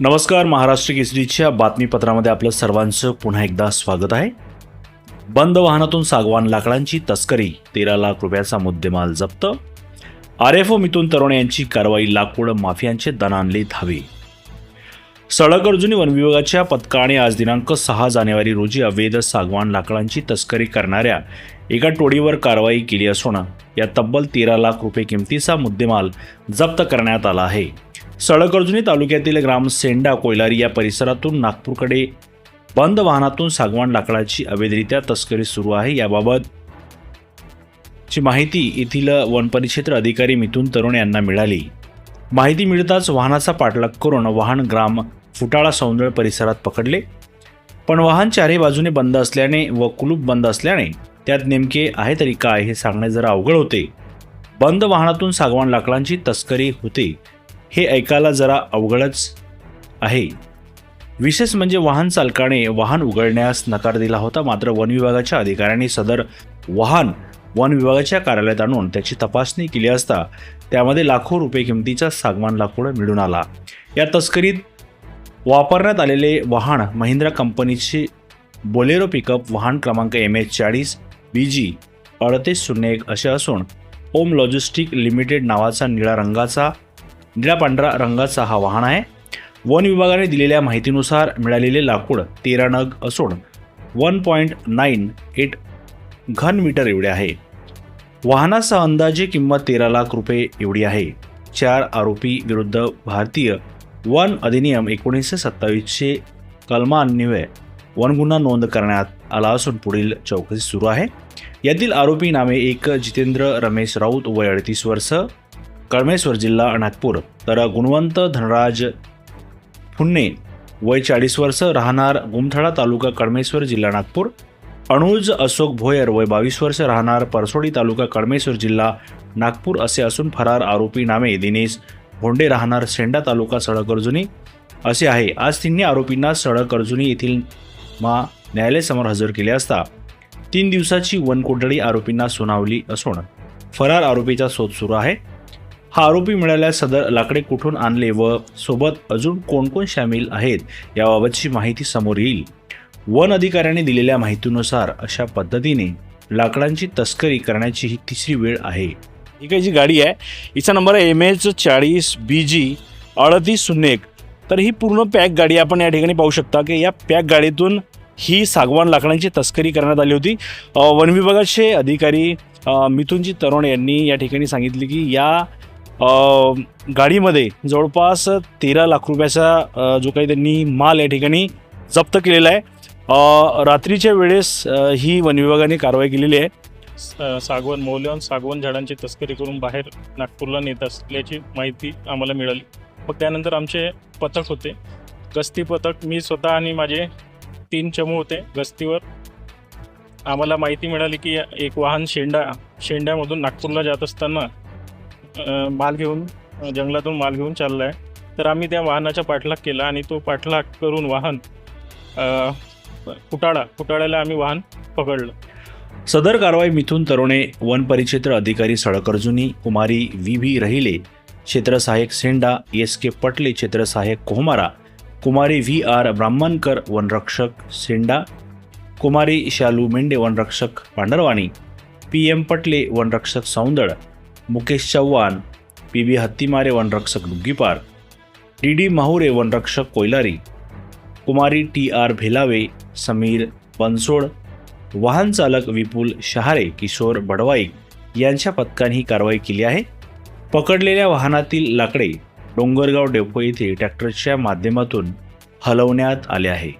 नमस्कार महाराष्ट्र केसरीच्या बातमीपत्रामध्ये आपलं सर्वांचं पुन्हा एकदा स्वागत आहे. बंद वाहनातून सागवान लाकडांची तस्करी तेरा लाख रुपयाचा मुद्देमाल जप्त. आर एफ ओ मिथून तरुण यांची कारवाई लाकूड माफियांचे दणाणले धावे. सडक अर्जुनी वन विभागाच्या पथकाने आज दिनांक सहा जानेवारी रोजी अवैध सागवान लाकडांची तस्करी करणाऱ्या एका टोळीवर कारवाई केली असून या तब्बल तेरा लाख रुपये किमतीचा मुद्देमाल जप्त करण्यात आला आहे. सळकर्जुनी तालुक्यातील ग्राम सेंडा कोयलारी या परिसरातून नागपूरकडे बंद वाहनातून सागवान लाकडाची अवैधरित्या तस्करी सुरू आहे. याबाबत ची माहिती येथील वनपरिक्षेत्र अधिकारी मिथून तरुण यांना मिळाली. माहिती मिळताच वाहनाचा पाठलाग करून वाहन ग्राम फुटाळा सौंदळ परिसरात पकडले. पण वाहन चारही बाजूने बंद असल्याने व कुलूप बंद असल्याने त्यात नेमके आहे तरी काय हे सांगणे जरा अवघड होते. बंद वाहनातून सागवान लाकडांची तस्करी होते. हे ऐकायला जरा अवघडच आहे. विशेष म्हणजे वाहन चालकाने वाहन उघडण्यास नकार दिला होता. मात्र वन विभागाच्या अधिकाऱ्यांनी सदर वाहन वन विभागाच्या कार्यालयात आणून त्याची तपासणी केली असता त्यामध्ये लाखो रुपये किमतीचा सागवान लाकूड मिळून आला. या तस्करीत वापरण्यात आलेले वाहन महिंद्रा कंपनीचे बोलेरो पिकअप वाहन क्रमांक एम एच चाळीस बी जी अडतीस शून्य एक असे असून ओम लॉजिस्टिक लिमिटेड नावाचा निळा रंगाचा निळा पांढरा रंगाचा हा वाहन आहे. वन विभागाने दिलेल्या माहितीनुसार मिळालेले लाकूड तेरा नग असून वन पॉईंट नाईन एट घन मीटर एवढे आहे. वाहनाचा अंदाजे किंमत तेरा लाख रुपये एवढी आहे. चार आरोपी विरुद्ध भारतीय वन अधिनियम एकोणीसशे सत्तावीसशे कलमान्वये वन गुन्हा नोंद करण्यात आला असून पुढील चौकशी सुरू आहे. यातील आरोपी नामे एक जितेंद्र रमेश राऊत वय अडतीस वर्ष कळमेश्वर जिल्हा नागपूर तर गुणवंत धनराज फुन्ने वय चाळीस वर्ष राहणार गुमथळा तालुका कळमेश्वर जिल्हा नागपूर. अनुज अशोक भोयर वय बावीस वर्ष राहणार परसोडी तालुका कळमेश्वर जिल्हा नागपूर असे असून फरार आरोपी नामे दिनेश भोंडे राहणार सेंडा तालुका सडक अर्जुनी असे आहे. आज तिन्ही आरोपींना सडक अर्जुनी येथील मा न्यायालयासमोर हजर केले असता तीन दिवसाची वनकोठडी आरोपींना सुनावली असून फरार आरोपीचा शोध सुरू आहे. हा आरोपी मिळाल्यास सदर लाकडे कुठून आणले व सोबत अजून कोण कोण सामील आहेत याबाबतची माहिती समोर येईल. वन अधिकाऱ्यांनी दिलेल्या माहितीनुसार अशा पद्धतीने लाकडांची तस्करी करण्याची ही तिसरी वेळ आहे. ही काही जी गाडी आहे हिचा नंबर आहे एम एच चाळीस बी जी अडतीस शून्य एक. तर ही पूर्ण पॅक गाडी आपण या ठिकाणी पाहू शकता की या पॅक गाडीतून ही सागवान लाकडांची तस्करी करण्यात आली होती. वन विभागाचे अधिकारी मिथुनजी तरुण यांनी या ठिकाणी सांगितले की या गाडीमध्ये जवळपास तेरा लाख रुपयाचा जो काही त्यांनी माल या ठिकाणी जप्त केलेला आहे. रात्रीच्या वेळेस ही वन विभागाने कारवाई केलेली आहे. सागवन मौल्यवान सागवान झाडांची तस्करी करून बाहेर नागपूरला नेत असल्याची माहिती आम्हाला मिळाली. मग त्यानंतर आमचे पथक होते. गस्ती पथक मी स्वतः आणि माझे तीन चमू होते गस्तीवर. आम्हाला माहिती मिळाली की एक वाहन शेंडा शेंड्यामधून नागपूरला जात असताना माल घेऊन जंगलातून माल घेऊन चालला आहे तर आम्ही त्या वाहनाचा पाठलाग केला आणि तो पाठलाग करून वाहन फुटाळा फुटाळ्याला आम्ही वाहन पकडलं. सदर कारवाई मिथून तरुणे वन परिक्षेत्र अधिकारी सळकर्जुनी कुमारी व्ही व्ही रहिले क्षेत्र सहाय्यक सेंडा एस के पटले क्षेत्र सहाय्यक कोहमारा कुमारी व्ही आर ब्राह्मणकर वनरक्षक सेंडा कुमारी शालू मेंढे वनरक्षक पांढरवाणी पी एम पटले वनरक्षक सौंदळ मुकेश चव्हाण पी बी हत्तीमारे वनरक्षक डुग्गीपार डी डी माहुरे वनरक्षक कोयलारी कुमारी टी आर भेलावे समीर बनसोड वाहन चालक विपुल शहारे किशोर बडवाईक यांच्या पथकाने ही कारवाई केली आहे. पकडलेल्या वाहनातील लाकडे डोंगरगाव डेपो येथे ट्रॅक्टरच्या माध्यमातून हलवण्यात आले आहे.